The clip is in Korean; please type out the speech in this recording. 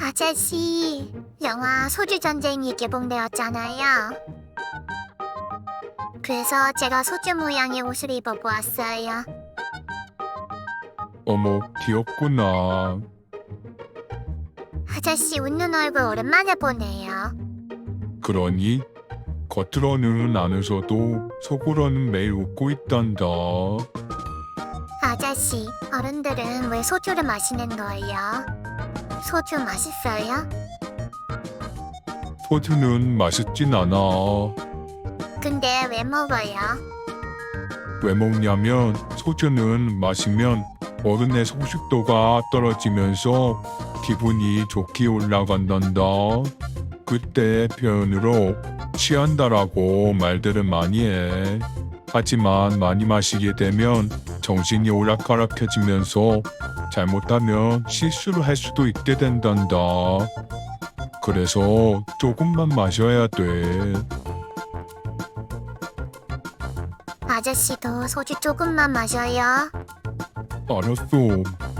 아저씨, 영화 소주 전쟁이 개봉되었잖아요. 그래서 제가 소주 모양의 옷을 입어보았어요. 어머, 귀엽구나. 아저씨 웃는 얼굴 오랜만에 보네요. 그러니 겉으로는 안 웃어도 속으로는 매일 웃고 있단다. 아저씨, 어른들은 왜 소주를 마시는 거예요? 소주 맛있어요? 소주는 맛있진 않아. 근데 왜 먹어요? 왜 먹냐면 소주는 마시면 어른의 소식도가 떨어지면서 기분이 좋게 올라간단다. 그때 표현으로 취한다라고 말들을 많이 해. 하지만 많이 마시게 되면 정신이 오락가락해지면서 잘못하면 실수를 할 수도 있게 된단다. 그래서 조금만 마셔야 돼. 아저씨도 소주 조금만 마셔요. 알았어.